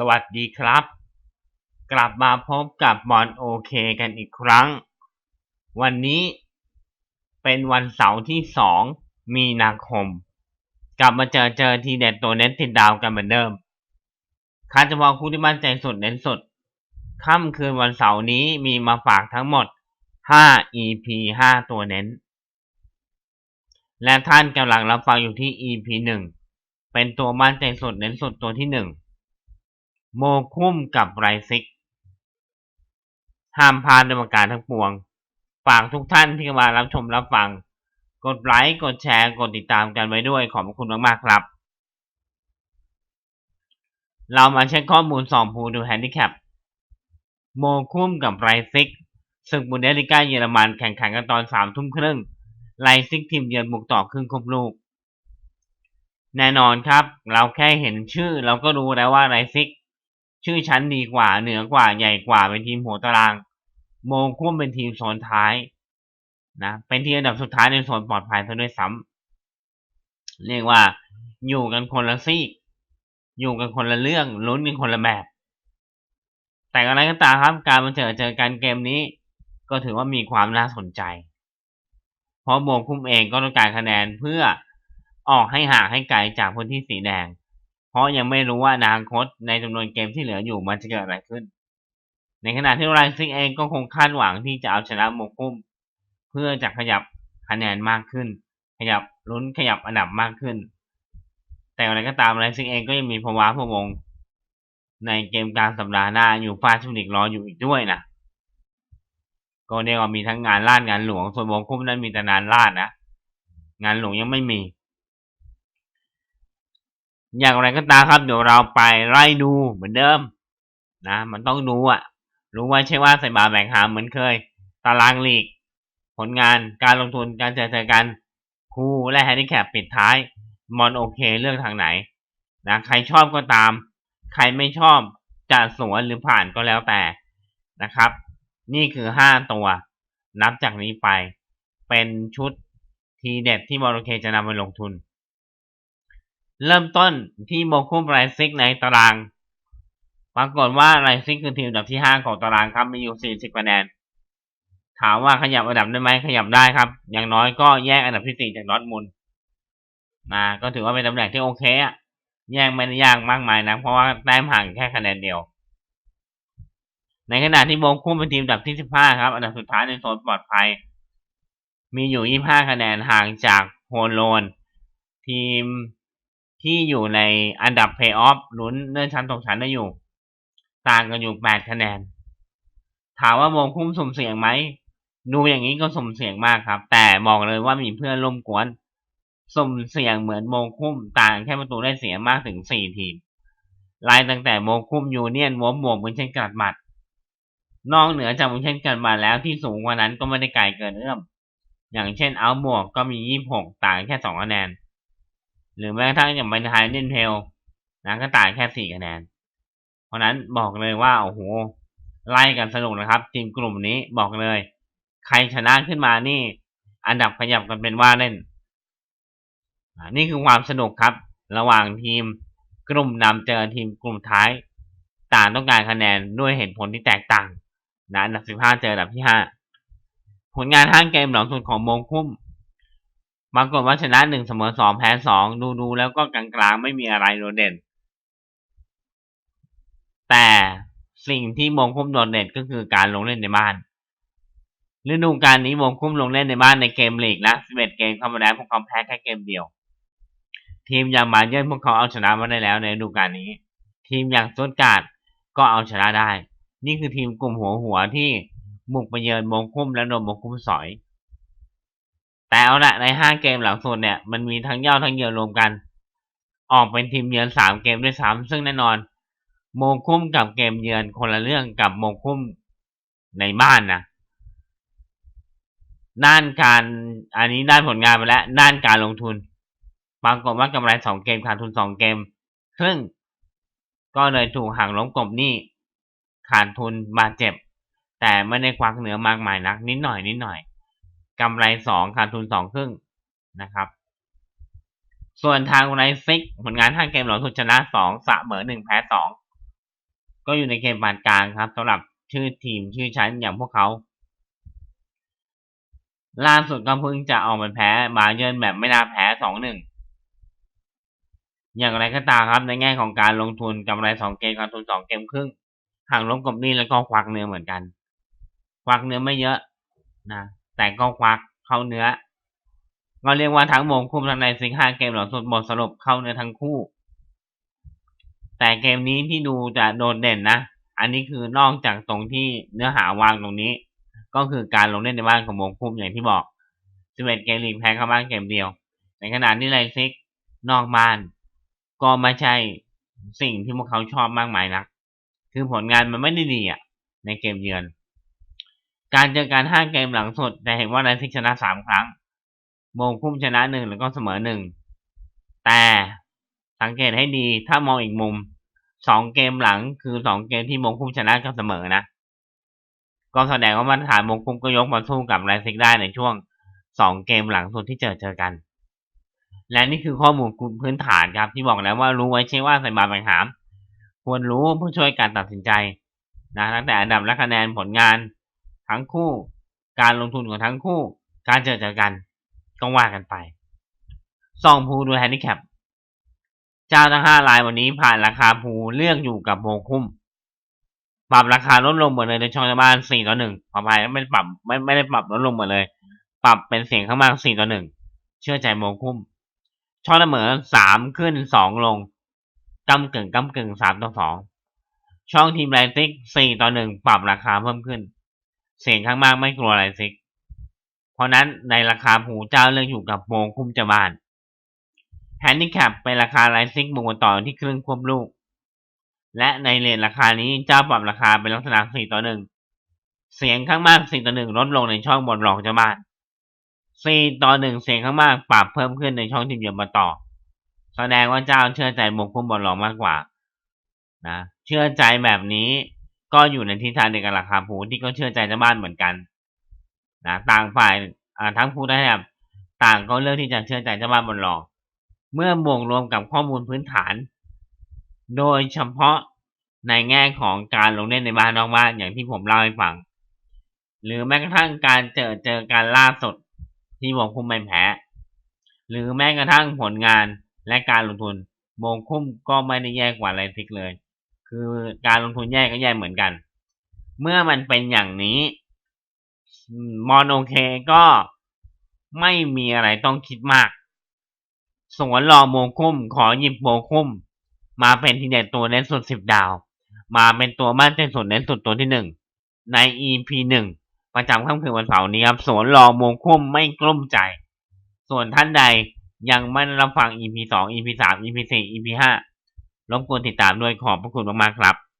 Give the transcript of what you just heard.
สวัสดีครับ กลับมาพบกับบอลโอเคกันอีกครั้ง วันนี้เป็นวันเสาร์ที่สองมีนาคม กลับมาเจอเจอทีเด็ดตัวเน้นติดดาวกันเหมือนเดิมคาดเฉพาะคู่ที่มั่นใจสุดเน้นสุด ค่ำคืนวันเสาร์นี้มีมาฝากทั้งหมด 5 EP 5 ตัวเน้น และท่านกำลังรับฟังอยู่ที่ EP 1 เป็นตัวมั่นใจสุดเน้นสุดตัวที่ 1 โมคุ้มกับไรซิกห้ามพลาดในประการทั้งปวง ฝากทุกท่านที่มารับชมรับฟัง กดไลค์ กดแชร์ กดติดตามกันไว้ด้วยขอบคุณมากๆครับ เรามาเช็คข้อมูลสองภูดูแฮนดิแคป โมคุ้มกับไรซิกศึกบุนเดลิก้าเยอรมันแข่งขันกันตอนสามทุ่มครึ่งไรซิกทีมเยือนบุกต่อครึ่งครบลูก แน่นอนครับ เราแค่เห็นชื่อเราก็รู้แล้วว่าไรซิก ชื่อชั้นดีกว่าเหนือกว่าใหญ่กว่าเป็นทีมหัวตาราง โมคุ้มเป็นทีมโซนท้ายนะเป็นทีมอันดับสุดท้ายในโซนปลอดภัยซะด้วยซ้ำเรียกว่าอยู่กันคนละซีกอยู่กันคนละเรื่องลุ้นกันคนละแบบ แต่อะไรก็ตามครับ การมาเจอเจอกันเกมนี้ ก็ถือว่ามีความน่าสนใจ เพราะโมคุ้มเองก็ต้องการคะแนนเพื่อออกให้ห่างให้ไกลจากพื้นที่สีแดง ราะยังไม่รู้ว่าอนาคตในจำนวนเกมที่เหลืออยู่มันจะเกิดอะไรขึ้น ในขณะที่ไรซิงเองก็คงคาดหวังที่จะเอาชนะโมคุ้ม เพื่อจะขยับคะแนนมากขึ้น ขยับลุ้นขยับอันดับมากขึ้น แต่อะไรก็ตามไรซิงเองก็ยังมีภาวะพวงในเกมกลางสัปดาห์หน้าอยู่ฟาชิมิกรออยู่อีกด้วยนะก็เรียกว่ามีทั้งงานลาดงานหลวงส่วนโมคุ้มนั้นมีแต่งานลาดนะงานหลวงยังไม่มี อย่างไรก็ตามครับเดี๋ยวเราไปไล่ดูเหมือนเดิม นะ มันต้องดูอะ รู้ว่าใช่ว่าใส่บาแบ่งหามเหมือนเคย ตารางลีก ผลงานการลงทุนการเจอเจอกันคู่และแฮนดิแคปปิดท้าย มอนโอเคเลือกทางไหนนะใครชอบก็ตาม ใครไม่ชอบจะสวนหรือผ่านก็แล้วแต่นะครับ นี่คือห้าตัว นับจากนี้ไป เป็นชุดทีเด็ดที่มอนโอเคจะนำไปลงทุน เริ่มต้นที่โมคุมไรซิกในตาราง ปรากฏว่าไรซิกคือทีมอันดับที่ห้าของตารางครับมีอยู่สี่คะแนน ถามว่าขยับอันดับได้ไหมขยับได้ครับ อย่างน้อยก็แยกอันดับที่สี่จากดอทมุลนะก็ถือว่าเป็นตำแหน่งที่โอเคอะแยกไม่ได้ยากมากมายนะ เพราะว่าแต้มห่างแค่คะแนนเดียว ในขณะที่โมคุ้มเป็นทีมอันดับที่สิบห้าครับ อันดับสุดท้ายในโซนปลอดภัย มีอยู่ยี่ห้าคะแนนห่างจากโฮโลนทีม ที่อยู่ในอันดับเพย์ออฟลุ้นเลื่อนชั้นตกชั้นได้อยู่ ต่างกันอยู่แปดคะแนน ถามว่าโมคุ้มสมเสี่ยงไหมดูอย่างนี้ก็สมเสี่ยงมากครับ แต่บอกเลยว่ามีเพื่อนร่วมกวนสมเสี่ยงเหมือนโมคุ้มต่างแค่ประตูได้เสียมากถึงสี่ทีมไล่ตั้งแต่โมคุ้มยูเนียนวอมบวกเป็นเช่นกัดมัด นอกเหนือจากเป็นเช่นกัดมัดแล้วที่สูงกว่านั้นก็ไม่ได้ไกลเกินเอื้อมอย่างเช่นเอาบวกก็มียี่หกต่างแค่สองคะแนน หรือแม้กระทั่งอย่างบันทายเดนเทลนะก็ต่างแค่สี่คะแนน เพราะนั้นบอกเลยว่าโอ้โหไล่กันสนุกนะครับ ทีมกลุ่มนี้บอกเลย ใครชนะขึ้นมานี่ อันดับขยับกันเป็นว่าเล่นนี่คือความสนุกครับ ระหว่างทีมกลุ่มนำเจอทีมกลุ่มท้าย ต่างต้องการคะแนนด้วยเหตุผลที่แตกต่างนะอันดับสิบห้าเจออันดับที่ห้าผลงานห้างเกมหลังสุดของโมงคุ้ม ปรากฏว่าชนะหนึ่งเสมอสองแพ้สองดูดูแล้วก็กลางๆ ไม่มีอะไรโดดเด่น แต่สิ่งที่มงคุ้มโดดเด่นก็คือการลงเล่นในบ้านฤดูกาลนี้มงคุ้มลงเล่นในบ้านในเกมลีกนะ11 เกมเข้ามาแล้วพวกเขาแพ้แค่เกมเดียว ทีมอย่างบาเยิร์นพวกเขาเอาชนะมาได้แล้วในฤดูกาลนี้ ทีมอย่างสตุตการ์ดก็เอาชนะได้ นี่คือทีมกลุ่มหัวหัวที่บุกไปเยือนมงคุ้มและโดนมงคุ้มสอย แต่เอาละในห้าเกมหลังสุดเนี่ยมันมีทั้งเย่าทั้งเยือนรวมกัน ออกเป็นทีมเยือนสามเกมด้วยซ้ำซึ่งแน่นอน โมงคุ้มกับเกมเยือนคนละเรื่องกับโมงคุ้มในบ้านนะด้านการอันนี้ด้านผลงานไปแล้วด้านการลงทุนปรากฏว่ากำไรสองเกมขาดทุนสองเกม ครึ่ง ก็เลยถูกหักล้มกบหนี้ขาดทุนบาดเจ็บ แต่ไม่ได้ควักเหนือมากมายนักนิดหน่อยนิดหน่อย กำไรสองขาดทุนสองครึ่งนะครับ ส่วนทางไรซิกผลงานห้าเกมหลังสุดชนะสองเสมอหนึ่งแพ้สองก็อยู่ในเกมปานกลางครับสำหรับชื่อทีมชื่อชั้นอย่างพวกเขา ล่าสุดก็เพิ่งจะออกมาแพ้บาเยิร์นแบบไม่น่าแพ้สองหนึ่งอย่างไรก็ตามครับในแง่ของการลงทุนกำไรสองเกมการทุนสองเกมครึ่งหักลบกับนี้แล้วก็ควักเนื้อเหมือนกัน ควักเนื้อไม่เยอะนะ แต่ก็ควักเข้าเนื้อ ก็เรียกว่าทั้งโมงคุมทั้งในซิงห้าเกมหลังสุดบทสรุปเข้าเนื้อทั้งคู่ แต่เกมนี้ที่ดูจะโดดเด่นนะ อันนี้คือนอกจากตรงที่เนื้อหาวางตรงนี้ ก็คือการลงเล่นในบ้านของโมงคุมอย่างที่บอก11เกมลีกแพ้เข้าบ้านเกมเดียว ในขณะที่ไลซิกนอกบ้าน ก็ไม่ใช่สิ่งที่พวกเขาชอบมากมายนัก คือผลงานมันไม่ได้ดีอะ ในเกมเยือน การเจอการห้าเกมหลังสุดแต่เห็นว่าไลซิกชนะสามครั้งโมงคุ้มชนะหนึ่งแล้วก็เสมอหนึ่งแต่สังเกตให้ดีถ้ามองอีกมุมสองเกมหลังคือสองเกมที่โมงคุ้มชนะกับเสมอนะก็แสดงว่ามาตรฐานโมงคุ้มก็ยกมาสู้กับไลซิกได้ในช่วงสองเกมหลังสุดที่เจอเจอกัน และนี่คือข้อมูลพื้นฐานครับ ที่บอกแล้วว่ารู้ไว้ใช่ว่าใส่บาตรแบ่งหาม ควรรู้เพื่อช่วยการตัดสินใจนะตั้งแต่อันดับและคะแนนผลงาน ทั้งคู่ การลงทุนของทั้งคู่ การเจอเจอกันก็ว่ากันไปซองพูดูแฮนดิแคปเจ้าทั้งห้ารายวันนี้ผ่านราคาภูเลือกอยู่กับโมคุ้มปรับราคาลดลงหมดเลยในช่องบ้านสี่ต่อหนึ่งขออภัยไม่ปรับไม่ไม่ได้ปรับลดลงหมดเลย ปรับเป็นเสียงข้างมากสี่ต่อหนึ่งเชื่อใจโมคุ้ม ช่องเสมอสามขึ้นสองลงกำกึ่งกำกึ่งสามต่อสองช่องทีมไลซิกสี่ต่อหนึ่งปรับราคาเพิ่มขึ้น เสียงข้างมากไม่กลัวไลซิก เพราะนั้นในราคาผูเจ้าเลือกอยู่กับโมงคุ้มเจาบ้านแฮนดิแคปเป็นราคาไลซิกบวกต่อที่ครึ่งควบลูก และในเลทราคานี้เจ้าปรับราคาเป็นลักษณะสี่ต่อหนึ่งเสียงข้างมากสี่ต่อหนึ่งลดลงในช่องบนรองเจ้าบ้านสี่ต่อหนึ่งเสียงข้างมากปรับเพิ่มขึ้นในช่องทีมเยือนมาต่อ แสดงว่าเจ้าเชื่อใจโมคุ้มบอลรองมากกว่า นะ เชื่อใจแบบนี้ ก็อยู่ในทิศทางเดียวกับราคาผู้ที่ก็เชื่อใจเจ้าบ้านเหมือนกันนะต่างฝ่ายทั้งผู้ได้แบบต่างก็เลือกที่จะเชื่อใจเจ้าบ้านบนรองเมื่อบวกรวมกับข้อมูลพื้นฐาน โดยเฉพาะในแง่ของการลงเล่นในบ้านนอกบ้านอย่างที่ผมเล่าให้ฟัง หรือแม้กระทั่งการเจอเจอการล่าสดที่วงคุ้มไม่แพ้หรือแม้กระทั่งผลงานและการลงทุนโมงคุ้มก็ไม่ได้แย่กว่าไรทิกเลย คือการลงทุนแย่ก็แย่เหมือนกัน เมื่อมันเป็นอย่างนี้มอนโอเคก็ไม่มีอะไรต้องคิดมาก สวนรอโมคุ้ม ขอหยิบโมคุ้ม มาเป็นทีเด็ดตัวเน้นสุดสิบดาว มาเป็นตัวมั่นใจสุดเน้นสุดตัวที่หนึ่งใน EP หนึ่งประจำค่ำคืนวันเสาร์นี้ครับ สวนรอโมคุ้มไม่กลุ้มใจ ส่วนท่านใดยังไม่รับฟัง EP สอง EP สาม EP สี่ EP ห้า รบกวนติดตามด้วยขอบพระคุณมากๆครับ